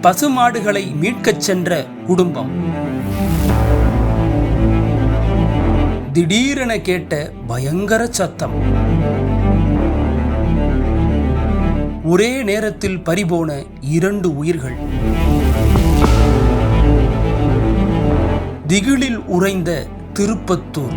பசுமாடுகளை மீட்கச் சென்ற குடும்பம். திடீரென கேட்ட பயங்கர சத்தம். ஒரே நேரத்தில் பறிபோன இரண்டு உயிர்கள். திகிலில் உறைந்த திருப்பத்தூர்.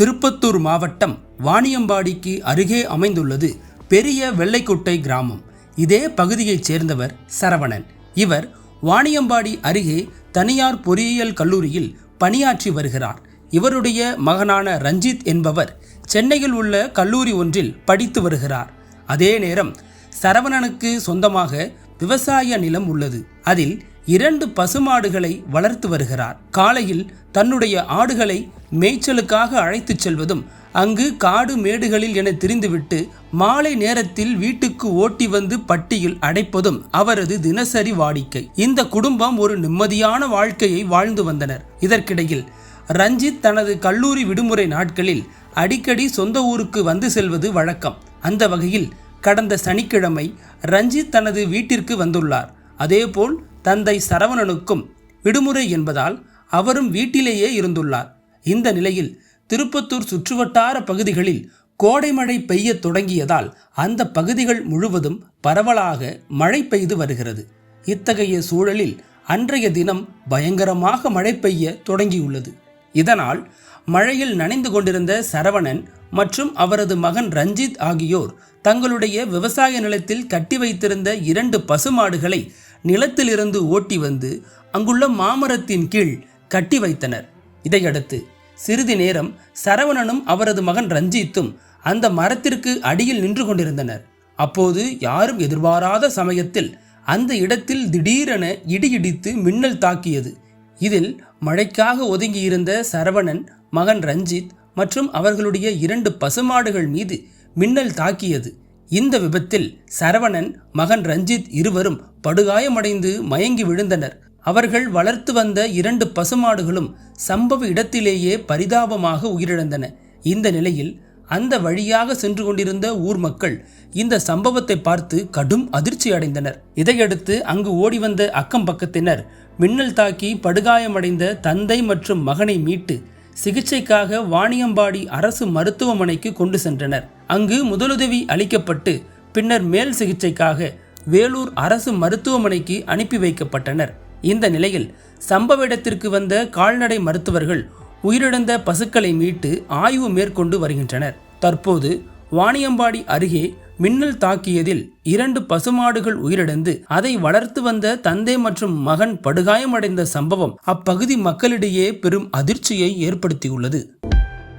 திருப்பத்தூர் மாவட்டம் வாணியம்பாடிக்கு அருகே அமைந்துள்ளது பெரிய வெள்ளைக்கோட்டை கிராமம். இதே பகுதியைச் சேர்ந்தவர் சரவணன். இவர் வாணியம்பாடி அருகே தனியார் பொறியியல் கல்லூரியில் பணியாற்றி வருகிறார். இவருடைய மகனான ரஞ்சித் என்பவர் சென்னையில் உள்ள கல்லூரி ஒன்றில் படித்து வருகிறார். அதே நேரம் சரவணனுக்கு சொந்தமாக விவசாய நிலம் உள்ளது. அதில் இரண்டு பசுமாடுகளை வளர்த்து வருகிறார். காலையில் தன்னுடைய ஆடுகளை மேய்ச்சலுக்காக அழைத்துச் செல்வதும் அங்கு காடு மேடுகளில் என திரிந்துவிட்டு மாலை நேரத்தில் வீட்டுக்கு ஓட்டி வந்து பட்டியில் அடைப்பதும் அவரது தினசரி வாடிக்கை. இந்த குடும்பம் ஒரு நிம்மதியான வாழ்க்கையை வாழ்ந்து வந்தனர். இதற்கிடையில் ரஞ்சித் தனது கல்லூரி விடுமுறை நாட்களில் அடிக்கடி சொந்த ஊருக்கு வந்து செல்வது வழக்கம். அந்த வகையில் கடந்த சனிக்கிழமை ரஞ்சித் தனது வீட்டிற்கு வந்துள்ளார். அதேபோல் தந்தை சரவணனுக்கும் விடுமுறை என்பதால் அவரும் வீட்டிலேயே இருந்துள்ளார். இந்த நிலையில் திருப்பத்தூர் சுற்றுவட்டார பகுதிகளில் கோடை மழை பெய்யத் தொடங்கியதால் அந்த பகுதிகள் முழுவதும் பரவலாக மழை பெய்து வருகிறது. இத்தகைய சூழலில் அன்றைய தினம் பயங்கரமாக மழை பெய்ய தொடங்கியுள்ளது. இதனால் மழையில் நனைந்து கொண்டிருந்த சரவணன் மற்றும் அவரது மகன் ரஞ்சித் ஆகியோர் தங்களுடைய விவசாய நிலத்தில் கட்டி வைத்திருந்த இரண்டு பசுமாடுகளை நிலத்திலிருந்து ஓட்டி வந்து அங்குள்ள மாமரத்தின் கீழ் கட்டி வைத்தனர். இதையடுத்து சிறிது நேரம் சரவணனும் அவரது மகன் ரஞ்சித்தும் அந்த மரத்திற்கு அடியில் நின்று கொண்டிருந்தனர். அப்போது யாரும் எதிர்பாராத சமயத்தில் அந்த இடத்தில் திடீரென இடி இடித்து மின்னல் தாக்கியது. இதில் மழைக்காக ஒதுங்கியிருந்த சரவணன் மகன் ரஞ்சித் மற்றும் அவர்களுடைய இரண்டு பசுமாடுகள் மீது மின்னல் தாக்கியது. இந்த விபத்தில் சரவணன் மகன் ரஞ்சித் இருவரும் படுகாயமடைந்து மயங்கி விழுந்தனர். அவர்கள் வளர்த்து வந்த இரண்டு பசுமாடுகளும் சம்பவ இடத்திலேயே பரிதாபமாக உயிரிழந்தன. இந்த நிலையில் அந்த வழியாக சென்று கொண்டிருந்த ஊர் மக்கள் இந்த சம்பவத்தை பார்த்து கடும் அதிர்ச்சி அடைந்தனர். இதையடுத்து அங்கு ஓடி வந்த அக்கம் பக்கத்தினர் மின்னல் தாக்கி படுகாயமடைந்த தந்தை மற்றும் மகனை மீட்டு சிகிச்சைக்காக வாணியம்பாடி அரசு மருத்துவமனைக்கு கொண்டு சென்றனர். அங்கு முதலுதவி அளிக்கப்பட்டு பின்னர் மேல் சிகிச்சைக்காக வேலூர் அரசு மருத்துவமனைக்கு அனுப்பி வைக்கப்பட்டனர். இந்த நிலையில் சம்பவ இடத்திற்கு வந்த கால்நடை மருத்துவர்கள் உயிரிழந்த பசுக்களை மீட்டு ஆய்வு மேற்கொண்டு வருகின்றனர். தற்போது வாணியம்பாடி அருகே மின்னல் தாக்கியதில் இரண்டு பசுமாடுகள் உயிரிழந்து அதை வளர்த்து வந்த தந்தை மற்றும் மகன் படுகாயமடைந்த சம்பவம் அப்பகுதி மக்களிடையே பெரும் அதிர்ச்சியை ஏற்படுத்தியுள்ளது.